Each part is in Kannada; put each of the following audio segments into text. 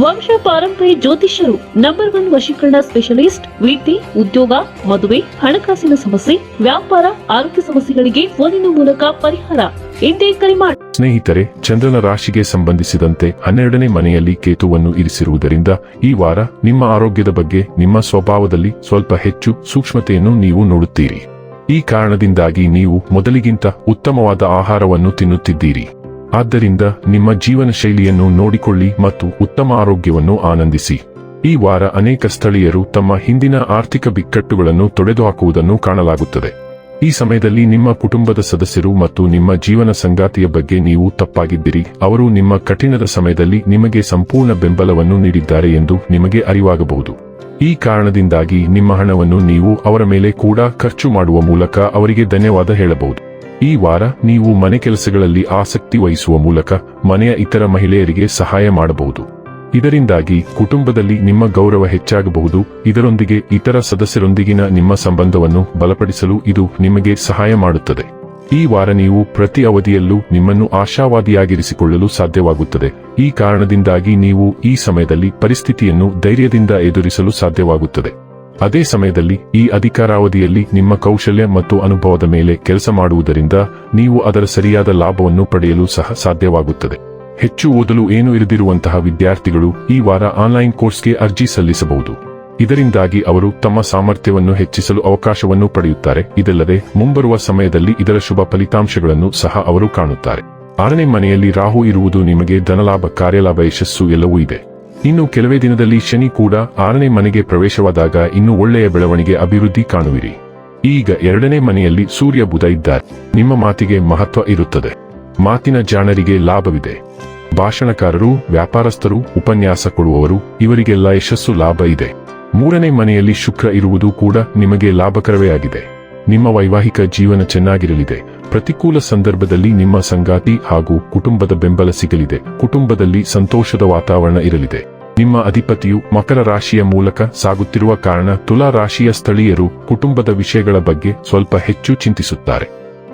ವಂಶ ಪಾರಂಪರ್ಯ ಜ್ಯೋತಿಷ್ಯರು ನಂಬರ್ ಒನ್ ವಶೀಕರಣ ಸ್ಪೆಷಲಿಸ್ಟ್ ವಿದ್ಯೆ ಉದ್ಯೋಗ, ಮದುವೆ, ಹಣಕಾಸಿನ ಸಮಸ್ಯೆ, ವ್ಯಾಪಾರ, ಆರೋಗ್ಯ ಸಮಸ್ಯೆಗಳಿಗೆ ಫೋನಿನ ಮೂಲಕ ಪರಿಹಾರ. ಎಂದೇ ಕರೆ ಮಾಡಿ ಸ್ನೇಹಿತರೆ, ಚಂದ್ರನ ರಾಶಿಗೆ ಸಂಬಂಧಿಸಿದಂತೆ ಹನ್ನೆರಡನೇ ಮನೆಯಲ್ಲಿ ಕೇತುವನ್ನು ಇರಿಸಿರುವುದರಿಂದ ಈ ವಾರ ನಿಮ್ಮ ಆರೋಗ್ಯದ ಬಗ್ಗೆ, ನಿಮ್ಮ ಸ್ವಭಾವದಲ್ಲಿ ಸ್ವಲ್ಪ ಹೆಚ್ಚು ಸೂಕ್ಷ್ಮತೆಯನ್ನು ನೀವು ನೋಡುತ್ತೀರಿ. ಈ ಕಾರಣದಿಂದಾಗಿ ನೀವು ಮೊದಲಿಗಿಂತ ಉತ್ತಮವಾದ ಆಹಾರವನ್ನು ತಿನ್ನುತ್ತಿದ್ದೀರಿ. ಆದ್ದರಿಂದ ನಿಮ್ಮ ಜೀವನ ಶೈಲಿಯನ್ನು ನೋಡಿಕೊಳ್ಳಿ ಮತ್ತು ಉತ್ತಮ ಆರೋಗ್ಯವನ್ನು ಆನಂದಿಸಿ. ಈ ವಾರ ಅನೇಕ ಸ್ಥಳೀಯರು ತಮ್ಮ ಹಿಂದಿನ ಆರ್ಥಿಕ ಬಿಕ್ಕಟ್ಟುಗಳನ್ನು ತೊಡೆದುಹಾಕುವುದನ್ನು ಕಾಣಲಾಗುತ್ತದೆ. ಈ ಸಮಯದಲ್ಲಿ ನಿಮ್ಮ ಕುಟುಂಬದ ಸದಸ್ಯರು ಮತ್ತು ನಿಮ್ಮ ಜೀವನ ಸಂಗಾತಿಯ ಬಗ್ಗೆ ನೀವು ತಪ್ಪಾಗಿದ್ದೀರಿ. ಅವರು ನಿಮ್ಮ ಕಠಿಣದ ಸಮಯದಲ್ಲಿ ನಿಮಗೆ ಸಂಪೂರ್ಣ ಬೆಂಬಲವನ್ನು ನೀಡಿದ್ದಾರೆ ಎಂದು ನಿಮಗೆ ಅರಿವಾಗಬಹುದು. ಈ ಕಾರಣದಿಂದಾಗಿ ನಿಮ್ಮ ಹಣವನ್ನು ನೀವು ಅವರ ಮೇಲೆ ಕೂಡ ಖರ್ಚು ಮಾಡುವ ಮೂಲಕ ಅವರಿಗೆ ಧನ್ಯವಾದ ಹೇಳಬಹುದು. ಈ ವಾರ ನೀವು ಮನೆ ಕೆಲಸಗಳಲ್ಲಿ ಆಸಕ್ತಿ ವಹಿಸುವ ಮೂಲಕ ಮನೆಯ ಇತರ ಮಹಿಳೆಯರಿಗೆ ಸಹಾಯ ಮಾಡಬಹುದು. ಇದರಿಂದಾಗಿ ಕುಟುಂಬದಲ್ಲಿ ನಿಮ್ಮ ಗೌರವ ಹೆಚ್ಚಾಗಬಹುದು. ಇದರೊಂದಿಗೆ ಇತರ ಸದಸ್ಯರೊಂದಿಗಿನ ನಿಮ್ಮ ಸಂಬಂಧವನ್ನು ಬಲಪಡಿಸಲು ಇದು ನಿಮಗೆ ಸಹಾಯ ಮಾಡುತ್ತದೆ. ಈ ವಾರ ನೀವು ಪ್ರತಿ ಅವಧಿಯಲ್ಲೂ ನಿಮ್ಮನ್ನು ಆಶಾವಾದಿಯಾಗಿರಿಸಿಕೊಳ್ಳಲು ಸಾಧ್ಯವಾಗುತ್ತದೆ. ಈ ಕಾರಣದಿಂದಾಗಿ ನೀವು ಈ ಸಮಯದಲ್ಲಿ ಪರಿಸ್ಥಿತಿಯನ್ನು ಧೈರ್ಯದಿಂದ ಎದುರಿಸಲು ಸಾಧ್ಯವಾಗುತ್ತದೆ. ಅದೇ ಸಮಯದಲ್ಲಿ ಈ ಅಧಿಕಾರಾವಧಿಯಲ್ಲಿ ನಿಮ್ಮ ಕೌಶಲ್ಯ ಮತ್ತು ಅನುಭವದ ಮೇಲೆ ಕೆಲಸ ಮಾಡುವುದರಿಂದ ನೀವು ಅದರ ಸರಿಯಾದ ಲಾಭವನ್ನು ಪಡೆಯಲು ಸಹ ಸಾಧ್ಯವಾಗುತ್ತದೆ. ಹೆಚ್ಚು ಓದಲು ಏನು ಇರದಿರುವಂತಹ ವಿದ್ಯಾರ್ಥಿಗಳು ಈ ವಾರ ಆನ್ಲೈನ್ ಕೋರ್ಸ್ಗೆ ಅರ್ಜಿ ಸಲ್ಲಿಸಬಹುದು. ಇದರಿಂದಾಗಿ ಅವರು ತಮ್ಮ ಸಾಮರ್ಥ್ಯವನ್ನು ಹೆಚ್ಚಿಸಲು ಅವಕಾಶವನ್ನು ಪಡೆಯುತ್ತಾರೆ. ಇದಲ್ಲದೆ, ಮುಂಬರುವ ಸಮಯದಲ್ಲಿ ಇದರ ಶುಭ ಫಲಿತಾಂಶಗಳನ್ನು ಸಹ ಅವರು ಕಾಣುತ್ತಾರೆ. ಆರನೇ ಮನೆಯಲ್ಲಿ ರಾಹು ಇರುವುದು ನಿಮಗೆ ಧನಲಾಭ, ಕಾರ್ಯಲಾಭ, ಯಶಸ್ಸು ಎಲ್ಲವೂ ಇದೆ. ಇನ್ನು ಕೆಲವೇ ದಿನದಲ್ಲಿ ಶನಿ ಕೂಡ ಆರನೇ ಮನೆಗೆ ಪ್ರವೇಶವಾದಾಗ ಇನ್ನು ಒಳ್ಳೆಯ ಬೆಳವಣಿಗೆ ಅಭಿವೃದ್ಧಿ ಕಾಣುವಿರಿ. ಈಗ ಎರಡನೇ ಮನೆಯಲ್ಲಿ ಸೂರ್ಯ ಬುಧ ಇದ್ದಾರೆ. ನಿಮ್ಮ ಮಾತಿಗೆ ಮಹತ್ವ ಇರುತ್ತದೆ. ಮಾತಿನ ಜಾಣರಿಗೆ ಲಾಭವಿದೆ. ಭಾಷಣಕಾರರು, ವ್ಯಾಪಾರಸ್ಥರು, ಉಪನ್ಯಾಸ ಕೊಡುವವರು, ಇವರಿಗೆಲ್ಲ ಯಶಸ್ಸು ಲಾಭ ಇದೆ. ಮೂರನೇ ಮನೆಯಲ್ಲಿ ಶುಕ್ರ ಇರುವುದು ಕೂಡ ನಿಮಗೆ ಲಾಭಕರವೇ ಆಗಿದೆ. ನಿಮ್ಮ ವೈವಾಹಿಕ ಜೀವನ ಚೆನ್ನಾಗಿರಲಿದೆ. ಪ್ರತಿಕೂಲ ಸಂದರ್ಭದಲ್ಲಿ ನಿಮ್ಮ ಸಂಗಾತಿ ಹಾಗೂ ಕುಟುಂಬದ ಬೆಂಬಲ ಸಿಗಲಿದೆ. ಕುಟುಂಬದಲ್ಲಿ ಸಂತೋಷದ ವಾತಾವರಣ ಇರಲಿದೆ. ನಿಮ್ಮ ಅಧಿಪತಿಯು ಮಕರ ರಾಶಿಯ ಮೂಲಕ ಸಾಗುತ್ತಿರುವ ಕಾರಣ ತುಲಾ ರಾಶಿಯ ಸ್ಥಳೀಯರು ಕುಟುಂಬದ ವಿಷಯಗಳ ಬಗ್ಗೆ ಸ್ವಲ್ಪ ಹೆಚ್ಚು ಚಿಂತಿಸುತ್ತಾರೆ.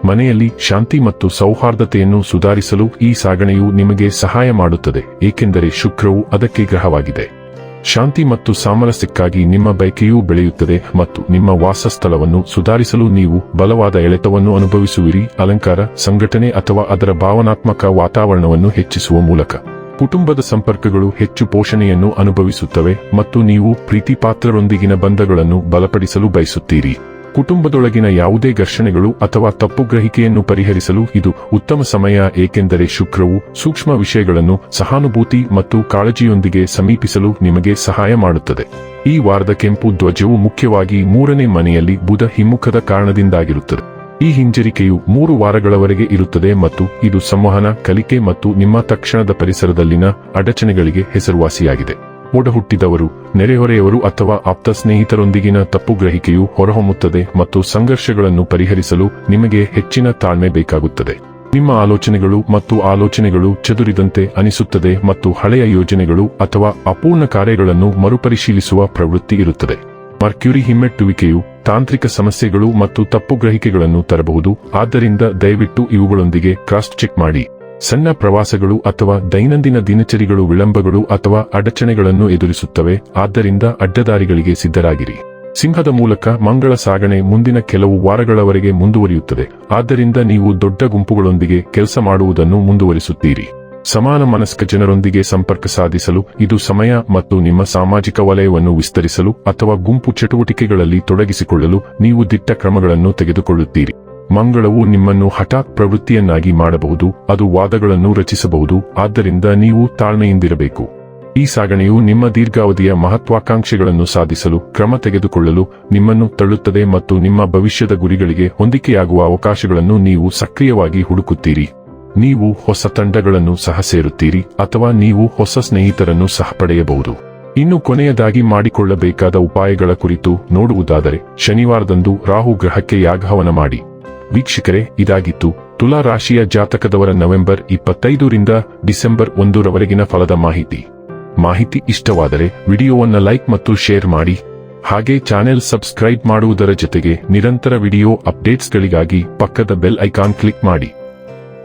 ಮನೆಯಲ್ಲಿ ಶಾಂತಿ ಮತ್ತು ಸೌಹಾರ್ದತೆಯನ್ನು ಸುಧಾರಿಸಲು ಈ ಸಾಗಣೆಯು ನಿಮಗೆ ಸಹಾಯ ಮಾಡುತ್ತದೆ. ಏಕೆಂದರೆ ಶುಕ್ರವು ಅದಕ್ಕೆ ಗ್ರಹವಾಗಿದೆ. ಶಾಂತಿ ಮತ್ತು ಸಾಮರಸ್ಯಕ್ಕಾಗಿ ನಿಮ್ಮ ಬಯಕೆಯೂ ಬೆಳೆಯುತ್ತದೆ ಮತ್ತು ನಿಮ್ಮ ವಾಸಸ್ಥಳವನ್ನು ಸುಧಾರಿಸಲು ನೀವು ಬಲವಾದ ಎಳೆತವನ್ನು ಅನುಭವಿಸುವಿರಿ. ಅಲಂಕಾರ, ಸಂಘಟನೆ ಅಥವಾ ಅದರ ಭಾವನಾತ್ಮಕ ವಾತಾವರಣವನ್ನು ಹೆಚ್ಚಿಸುವ ಮೂಲಕ ಕುಟುಂಬದ ಸಂಪರ್ಕಗಳು ಹೆಚ್ಚು ಪೋಷಣೆಯನ್ನು ಅನುಭವಿಸುತ್ತವೆ ಮತ್ತು ನೀವು ಪ್ರೀತಿಪಾತ್ರರೊಂದಿಗಿನ ಬಂಧಗಳನ್ನು ಬಲಪಡಿಸಲು ಬಯಸುತ್ತೀರಿ. ಕುಟುಂಬದೊಳಗಿನ ಯಾವುದೇ ಘರ್ಷಣೆಗಳು ಅಥವಾ ತಪ್ಪು ಗ್ರಹಿಕೆಯನ್ನು ಪರಿಹರಿಸಲು ಇದು ಉತ್ತಮ ಸಮಯ, ಏಕೆಂದರೆ ಶುಕ್ರವು ಸೂಕ್ಷ್ಮ ವಿಷಯಗಳನ್ನು ಸಹಾನುಭೂತಿ ಮತ್ತು ಕಾಳಜಿಯೊಂದಿಗೆ ಸಮೀಪಿಸಲು ನಿಮಗೆ ಸಹಾಯ ಮಾಡುತ್ತದೆ. ಈ ವಾರದ ಕೆಂಪು ಧ್ವಜವು ಮುಖ್ಯವಾಗಿ ಮೂರನೇ ಮನೆಯಲ್ಲಿ ಬುಧ ಹಿಮ್ಮುಖದ ಕಾರಣದಿಂದಾಗಿರುತ್ತದೆ. ಈ ಹಿಂಜರಿಕೆಯು ಮೂರು ವಾರಗಳವರೆಗೆ ಇರುತ್ತದೆ ಮತ್ತು ಇದು ಸಂವಹನ, ಕಲಿಕೆ ಮತ್ತು ನಿಮ್ಮ ತಕ್ಷಣದ ಪರಿಸರದಲ್ಲಿನ ಅಡಚಣೆಗಳಿಗೆ ಹೆಸರುವಾಸಿಯಾಗಿದೆ. ಒಡಹುಟ್ಟಿದವರು ನೆರೆಹೊರೆಯವರು ಅಥವಾ ಆಪ್ತ ಸ್ನೇಹಿತರೊಂದಿಗಿನ ತಪ್ಪು ಗ್ರಹಿಕೆಯು ಹೊರಹೊಮ್ಮುತ್ತದೆ ಮತ್ತು ಸಂಘರ್ಷಗಳನ್ನು ಪರಿಹರಿಸಲು ನಿಮಗೆ ಹೆಚ್ಚಿನ ತಾಳ್ಮೆ ಬೇಕಾಗುತ್ತದೆ. ನಿಮ್ಮ ಆಲೋಚನೆಗಳು ಮತ್ತು ಆಲೋಚನೆಗಳು ಚದುರಿದಂತೆ ಅನಿಸುತ್ತದೆ ಮತ್ತು ಹಳೆಯ ಯೋಜನೆಗಳು ಅಥವಾ ಅಪೂರ್ಣ ಕಾರ್ಯಗಳನ್ನು ಮರುಪರಿಶೀಲಿಸುವ ಪ್ರವೃತ್ತಿ ಇರುತ್ತದೆ. ಮರ್ಕ್ಯೂರಿ ಹಿಮ್ಮೆಟ್ಟುವಿಕೆಯು ತಾಂತ್ರಿಕ ಸಮಸ್ಯೆಗಳು ಮತ್ತು ತಪ್ಪು ಗ್ರಹಿಕೆಗಳನ್ನು ತರಬಹುದು, ಆದ್ದರಿಂದ ದಯವಿಟ್ಟು ಇವುಗಳೊಂದಿಗೆ ಕ್ರಾಸ್ ಚೆಕ್ ಮಾಡಿ. ಸಣ್ಣ ಪ್ರವಾಸಗಳು ಅಥವಾ ದೈನಂದಿನ ದಿನಚರಿಗಳು ವಿಳಂಬಗಳು ಅಥವಾ ಅಡಚಣೆಗಳನ್ನು ಎದುರಿಸುತ್ತವೆ, ಆದ್ದರಿಂದ ಅಡ್ಡದಾರಿಗಳಿಗೆ ಸಿದ್ಧರಾಗಿರಿ. ಸಿಂಹದ ಮೂಲಕ ಮಂಗಳ ಸಾಗಣೆ ಮುಂದಿನ ಕೆಲವು ವಾರಗಳವರೆಗೆ ಮುಂದುವರಿಯುತ್ತದೆ, ಆದ್ದರಿಂದ ನೀವು ದೊಡ್ಡ ಗುಂಪುಗಳೊಂದಿಗೆ ಕೆಲಸ ಮಾಡುವುದನ್ನು ಮುಂದುವರಿಸುತ್ತೀರಿ. ಸಮಾನ ಮನಸ್ಕ ಜನರೊಂದಿಗೆ ಸಂಪರ್ಕ ಸಾಧಿಸಲು, ಇದು ಸಮಯ ಮತ್ತು ನಿಮ್ಮ ಸಾಮಾಜಿಕ ವಲಯವನ್ನು ವಿಸ್ತರಿಸಲು ಅಥವಾ ಗುಂಪು ಚಟುವಟಿಕೆಗಳಲ್ಲಿ ತೊಡಗಿಸಿಕೊಳ್ಳಲು ನೀವು ದಿಟ್ಟ ಕ್ರಮಗಳನ್ನು ತೆಗೆದುಕೊಳ್ಳುತ್ತೀರಿ. ಮಂಗಳವು ನಿಮ್ಮನ್ನು ಹಠಾತ್ ಪ್ರವೃತ್ತಿಯನ್ನಾಗಿ ಮಾಡಬಹುದು, ಅದು ವಾದಗಳನ್ನು ರಚಿಸಬಹುದು, ಆದ್ದರಿಂದ ನೀವು ತಾಳ್ಮೆಯಿಂದಿರಬೇಕು. ಈ ಸಾಗಣೆಯು ನಿಮ್ಮ ದೀರ್ಘಾವಧಿಯ ಮಹತ್ವಾಕಾಂಕ್ಷೆಗಳನ್ನು ಸಾಧಿಸಲು, ಕ್ರಮ ತೆಗೆದುಕೊಳ್ಳಲು, ನಿಮ್ಮನ್ನು ತಳ್ಳುತ್ತದೆ ಮತ್ತು ನಿಮ್ಮ ಭವಿಷ್ಯದ ಗುರಿಗಳಿಗೆ ಹೊಂದಿಕೆಯಾಗುವ ಅವಕಾಶಗಳನ್ನು ನೀವು ಸಕ್ರಿಯವಾಗಿ ಹುಡುಕುತ್ತೀರಿ. ನೀವು ಹೊಸ ತಂಡಗಳನ್ನು ಸಹ ಸೇರುತ್ತೀರಿ, ಅಥವಾ ನೀವು ಹೊಸ ಸ್ನೇಹಿತರನ್ನು ಸಹ ಪಡೆಯಬಹುದು. ಇನ್ನು ಕೊನೆಯದಾಗಿ ಮಾಡಿಕೊಳ್ಳಬೇಕಾದ ಉಪಾಯಗಳ ಕುರಿತು ನೋಡುವುದಾದರೆ, ಶನಿವಾರದಂದು ರಾಹು ಗ್ರಹಕ್ಕೆ ಯಾಗಹವನ ಮಾಡಿ. ವೀಕ್ಷಕರೇ, ಇದಾಗಿತ್ತು ತುಲಾ ರಾಶಿಯ ಜಾತಕದವರ ನವೆಂಬರ್ ಇಪ್ಪತ್ತೈದರಿಂದ ಡಿಸೆಂಬರ್ ಒಂದರವರೆಗಿನ ಫಲದ ಮಾಹಿತಿ. ಮಾಹಿತಿ ಇಷ್ಟವಾದರೆ ವಿಡಿಯೋವನ್ನ ಲೈಕ್ ಮತ್ತು ಶೇರ್ ಮಾಡಿ. ಹಾಗೆ ಚಾನೆಲ್ ಸಬ್ಸ್ಕ್ರೈಬ್ ಮಾಡುವುದರ ಜೊತೆಗೆ ನಿರಂತರ ವಿಡಿಯೋ ಅಪ್ಡೇಟ್ಸ್ಗಳಿಗಾಗಿ ಪಕ್ಕದ ಬೆಲ್ ಐಕಾನ್ ಕ್ಲಿಕ್ ಮಾಡಿ.